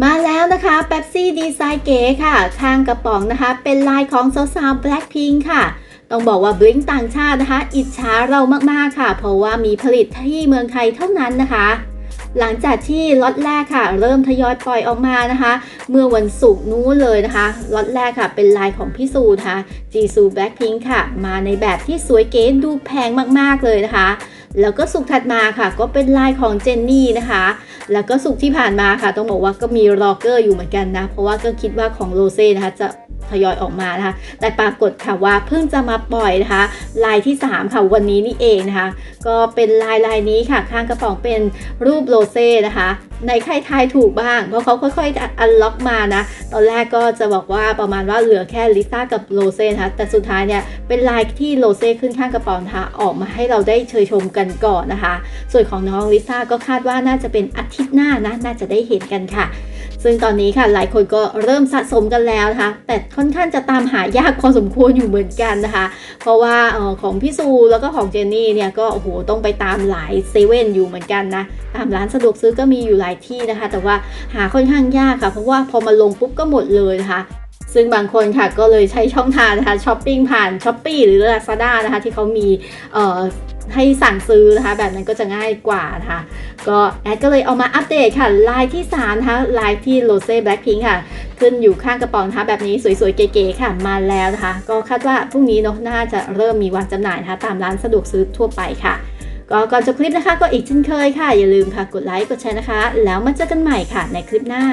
มาแล้วนะคะเ e ปซี่ดีไซน์เก๋ค่ะ ข้างกระป๋องนะคะ เป็นลายของสาวๆ Blackpink ค่ะ ต้องบอกว่าบลิงต่างชาตินะคะ อิจฉาเรามากๆค่ะ เพราะว่ามีผลิตที่เมืองไทยเท่านั้นนะคะ หลังจากที่ล็อตแรกค่ะ เริ่มทยอยปล่อยออกมานะคะ เมื่อวันศุกร์นู้นเลยนะคะล็อตแรกค่ะ เป็นลายของพี่ซูนะคะจีซูแบล็คพิงค่ะ มาในแบบที่สวยเก๋ดูแพงมากๆเลยนะคะ แล้วก็สุกถัดมาค่ะ ก็เป็นลายของเจนนี่นะคะ แล้วก็สุกที่ผ่านมาค่ะ ต้องบอกว่าก็มีรอเกอร์อยู่เหมือนกันนะ เพราะว่าก็คิดว่าของโรเซ่นะคะจะ ทยอยออกมานะคะ แต่ปรากฏค่ะว่าเพิ่งจะมาปล่อยนะคะลายที่ 3 ค่ะวันนี้นี่เองนะคะ ก็เป็นลายลายนี้ค่ะ ข้างกระป๋องเป็นรูปโรเซ่นะคะในใครทายถูกบ้าง เพราะเขาค่อยๆอันล็อกมานะ ตอนแรกก็จะบอกว่าประมาณว่าเหลือแค่ลิซ่ากับโรเซ่นะคะแต่สุดท้ายเนี่ยเป็นลายที่โรเซ่ขึ้นข้างกระป๋องนะคะออกมาให้เราได้เชยชมกันก่อนนะคะ ส่วนของน้องลิซ่าก็คาดว่าน่าจะเป็นอาทิตย์หน้านะ น่าจะได้เห็นกันค่ะ ซึ่งตอนนี้ค่ะหลายคนก็เริ่มสะสมกันแล้วนะคะ แต่ค่อนข้างจะตามหายากพอสมควรอยู่เหมือนกันนะคะ เพราะว่าออของพี่ซูแล้วก็ของเจนนี่เนี่ยก็โอ้โหต้องไปตามหลายเซเว่นอยู่เหมือนกันนะตามร้านสะดวกซื้อก็มีอยู่หลายที่นะคะ แต่ว่าหาค่อนข้างยากค่ะ เพราะว่าพอมาลงปุ๊บก็หมดเลยนะคะซึ่งบางคนค่ะก็เลยใช้ช่องทางนะคะช้อปปิ้งผ่านช้อปปีหรือ Lazada นะคะที่เขามีเอ่อ ให้สั่งซื้อนะคะ แบบนั้นก็จะง่ายกว่านะคะ ก็แอดก็เลยเอามาอัปเดตค่ะ ลายที่3นะคะลายที่โรเซ่แบล็คพิงค่ะ ขึ้นอยู่ข้างกระป๋องนะคะแบบนี้สวยๆ เก๋ๆค่ะ มาแล้วนะคะ ก็คาดว่าพรุ่งนี้เนาะน่าจะเริ่มมีวางจำหน่ายนะคะ ตามร้านสะดวกซื้อทั่วไปค่ะ ก็ก่อนจบคลิปนะคะ ก็อีกเช่นเคยค่ะ อย่าลืมค่ะกดไลค์กดแชร์นะคะ แล้วมาเจอกันใหม่ค่ะในคลิปหน้า